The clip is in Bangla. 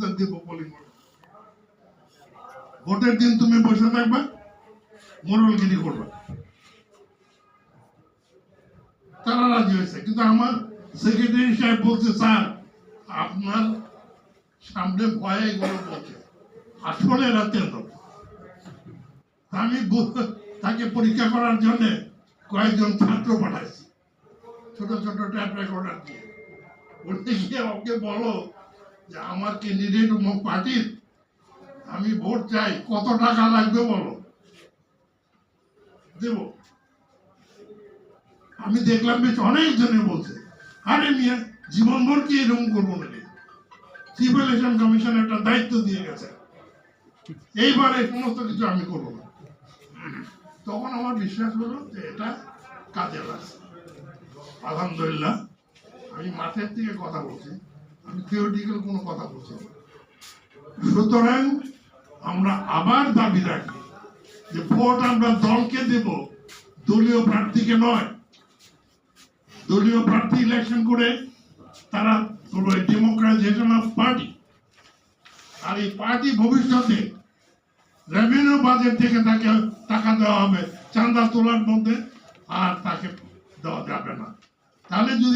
নেতৃত্ব দেবো পোলিং ভোটের দিন তুমি বসে থাকবে, মোরলগিরি করবে। তারা রাজি হয়েছে, কিন্তু আমার সেক্রেটারি সাহেব বলছে, স্যার, আপনার সামনে ভয়ে এগুলো বলছে। আসলে রাতে আমি তাকে পরীক্ষা করার জন্য কয়েকজন ছাত্র পাঠাইছি, ছোট ছোট ট্যাপ রেকর্ডার দিয়ে। বলতে গিয়ে ওকে বলো? যে আমার ক্যান্ডিডেট অমুক পার্টির? আমি ভোট চাই, কত টাকা লাগবে বলো? দেব। আমি দেখলাম বেশ অনেকজনে বলছে, আরে মিয়া, জীবনভর কি এরকম করব নাকি? চিফ ইলেকশন কমিশন একটা দায়িত্ব দিয়ে গেছে, এইবার এই সমস্ত কিছু আমি করব না। তখন আমার বিশ্বাস হলো যে এটা কাজে লাগছে আলহামদুলিল্লাহ, আমি মাঠের থেকে কথা বলছি। থিওরিটিক্যাল কোনো কথা সুতরাং আমরা আবার দাবি রাখি যে ভোট আমরা দলকে দেব, দলীয় প্রার্থীকে নয়। দলীয় প্রার্থী ইলেকশন করে তারা ডেমোক্রাটাইজেশন অফ পার্টি আর এই পার্টি ভবিষ্যতে রেভিনিউ বাজেট থেকে তাকে টাকা দেওয়া হবে, চাঁদা তোলার মধ্যে, আর তাকে দেওয়া যাবে না। তাহলে যদি